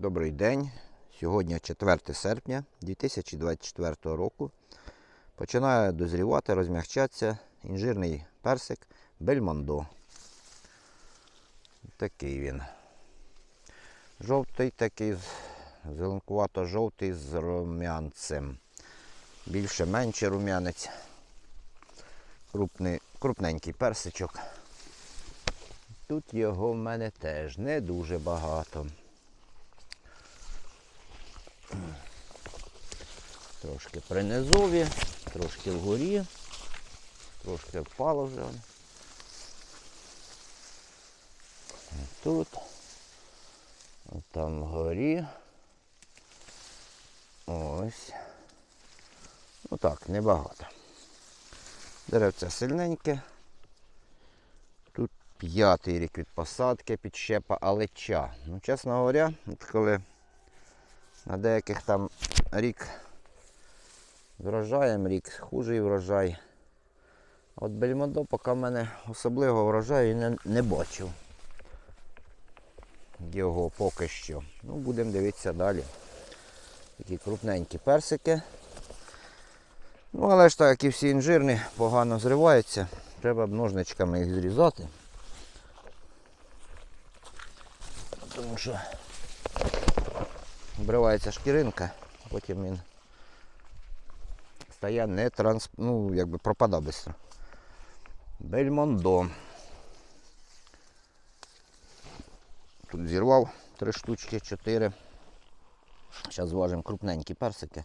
Добрий день. Сьогодні 4 серпня 2024 року. Починає дозрівати, розмягчатися інжирний персик Бельмондо. Такий він. Жовтий такий, зеленкувато-жовтий з рум'янцем. Більше-менше рум'янець. Крупний, крупненький персичок. Тут його в мене теж не дуже багато. Трошки при низові, трошки вгорі, трошки впало вже. Тут, там вгорі. Ось. Ну так, небагато. Деревце сильненьке. Тут п'ятий рік від посадки, підщепа алеча. Ну, чесно говоря, от коли на деяких там рік з врожаєм, рік хужий врожай. От Бельмондо поки в мене особливого врожаю не, не бачив. Його поки що. Ну, будемо дивитися далі. Такі крупненькі персики. Ну, але ж так, як і всі інжирні, погано зриваються. Треба б ножничками їх зрізати. Тому що обривається шкіринка, потім він стає не транс... ну, якби пропада швидко. Бельмондо. Тут зірвав три штучки, чотири. Зараз зважимо крупненькі персики.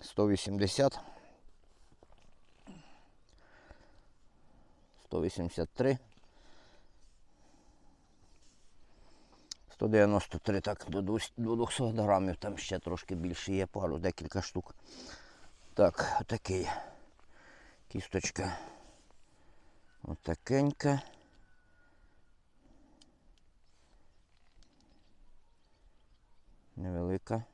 Сто вісімдесят. 183. 193, так, до 200 до 200 грамів, там ще трошки більше є, пару, декілька штук. Так, отакий. Кісточка. Отакенька. Невелика.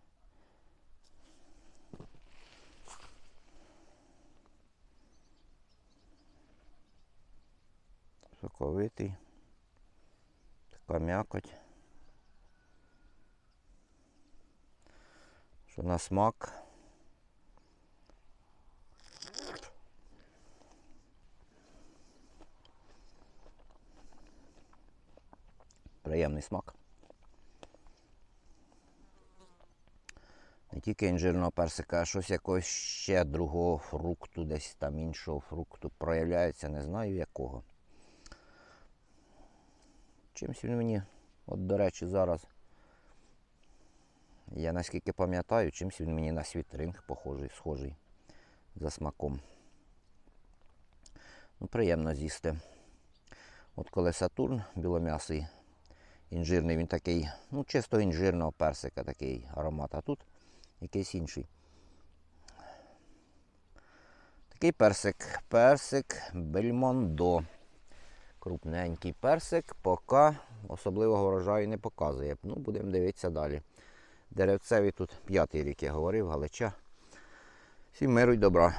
Соковитий. Така м'якоть. Що на смак. Приємний смак. Не тільки інжирного персика, а щось якогось ще другого фрукту, десь там іншого фрукту проявляється, не знаю якого. Чимсь він мені, от до речі, зараз. Я наскільки пам'ятаю, чимсь він мені на світринг похожий, схожий за смаком. Ну, приємно з'їсти. От коли Сатурн білом'ясий, інжирний, він такий, ну, чисто інжирного персика такий аромат, а тут якийсь інший. Такий персик. Персик Бельмондо. Крупненький персик, поки особливого врожаю не показує. Ну, будемо дивитися далі. Деревцеві тут п'ятий рік, я говорив, галича. Всім миру й добра.